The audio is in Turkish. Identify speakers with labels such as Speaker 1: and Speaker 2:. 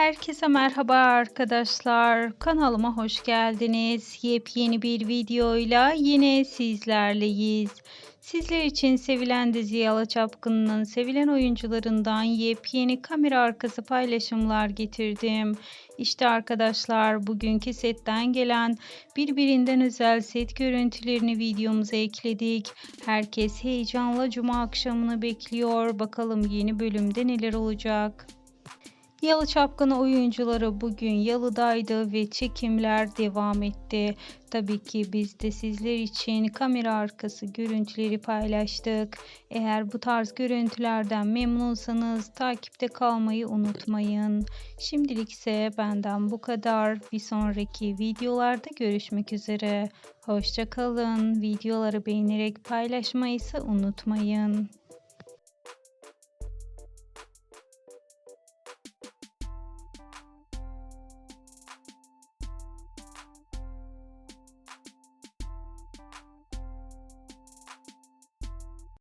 Speaker 1: Herkese merhaba arkadaşlar. Kanalıma hoş geldiniz. Yepyeni bir videoyla yine sizlerleyiz. Sizler için sevilen dizi Yalı Çapkını'nın sevilen oyuncularından yepyeni kamera arkası paylaşımlar getirdim. İşte arkadaşlar bugünkü setten gelen birbirinden özel set görüntülerini videomuza ekledik. Herkes heyecanla cuma akşamını bekliyor. Bakalım yeni bölümde neler olacak. Yalı Çapkını oyuncuları bugün Yalı'daydı ve çekimler devam etti. Tabii ki biz de sizler için kamera arkası görüntüleri paylaştık. Eğer bu tarz görüntülerden memnunsanız takipte kalmayı unutmayın. Şimdilik ise benden bu kadar. Bir sonraki videolarda görüşmek üzere. Hoşça kalın. Videoları beğenerek paylaşmayı ise unutmayın.